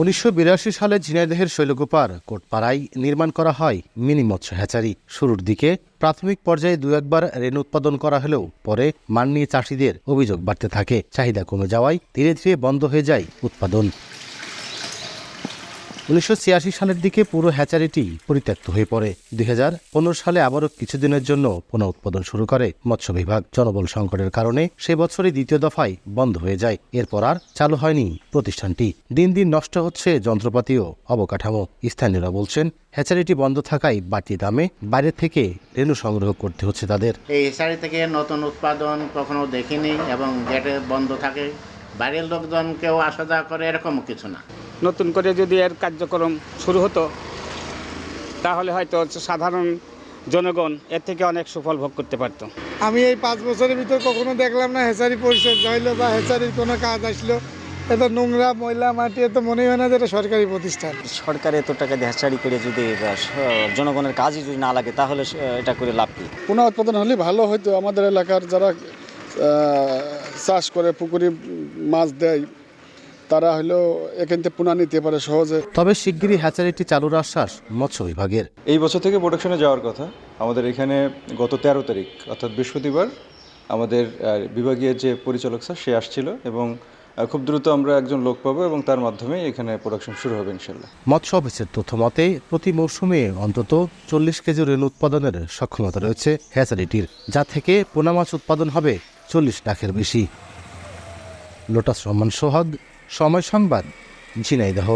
উনিশশো বিরাশি সালে ঝিনাইদহের শৈলকুপার কোটপাড়ায় নির্মাণ করা হয় মিনি মৎস্য হ্যাচারি। শুরুর দিকে প্রাথমিক পর্যায়ে দু একবার রেন উৎপাদন করা হলেও পরে মান নিয়ে চাষিদের অভিযোগ বাড়তে থাকে। চাহিদা কমে যাওয়ায় ধীরে ধীরে বন্ধ হয়ে যায় উৎপাদন। উনিশশো ছিয়াশি সালের দিকে পুরো হ্যাচারিটি পরিত্যক্ত হয়ে পড়ে। দুই হাজার পনেরো সালে আবারও কিছুদিনের জন্য পুনঃ উৎপাদন শুরু করে মৎস্য বিভাগ। জনবল সংকটের কারণে সে বছরই দ্বিতীয় দফায় বন্ধ হয়ে যায়। এরপর আর চালু হয়নি প্রতিষ্ঠানটি। দিন দিন নষ্ট হচ্ছে যন্ত্রপাতি ও অবকাঠামো। স্থানীয়রা বলছেন, হ্যাচারিটি বন্ধ থাকায় বাড়তি দামে বাইরে থেকে রেণু সংগ্রহ করতে হচ্ছে তাদের। এই হেসারি থেকে নতুন উৎপাদন কখনো দেখিনি এবং গেটে বন্ধ থাকে। বাইরের লোকজন কেউ আসা যাওয়া করে এরকম কিছু না। নতুন করে যদি এর কার্যক্রম শুরু হতো তাহলে হয়তো সাধারণ জনগণ এর থেকে অনেক সুফল ভোগ করতে পারতো। আমি এই পাঁচ বছরের ভিতর কখনো দেখলাম না হেসারি পরিচর্যা হইল বা হেসারির কোনো কাজ আসলো। এত নোংরা ময়লা মাটি এত মনে হয় না যে এটা সরকারি প্রতিষ্ঠান। সরকার এত টাকা দিয়ে হ্যাচারি করে যদি জনগণের কাজই যদি না লাগে তাহলে এটা করে লাভ কি? পুনঃ উৎপাদন হলে ভালো হতো আমাদের এলাকার যারা চাষ করে পুকুরে মাছ দেয় তারা হলো এখান থেকে পুনা নিতে পারে সহজে। তবে শিগগিরই হ্যাচারিটি চালুর আশ্বাস মৎস্য বিভাগের। এই বছর থেকে প্রোডাকশনে যাওয়ার কথা। আমাদের এখানে গত তেরো তারিখ অর্থাৎ বৃহস্পতিবার আমাদের বিভাগীয় যে পরিচালক স্যার সে আসছিল এবং খুব দ্রুত আমরা একজন লোক পাবো এবং তার মাধ্যমে এখানে প্রোডাকশন শুরু হবে ইনশাল্লাহ মৎস্য অফিসের তথ্য মতে প্রতি মৌসুমে অন্তত চল্লিশ কেজি রেল উৎপাদনের সক্ষমতা রয়েছে হ্যাচারিটির যা থেকে পোনা মাছ উৎপাদন হবে চল্লিশ লাখের বেশি। লোটাস রহমান সোহাগ সময় সংবাদ ঝিনাইদহ।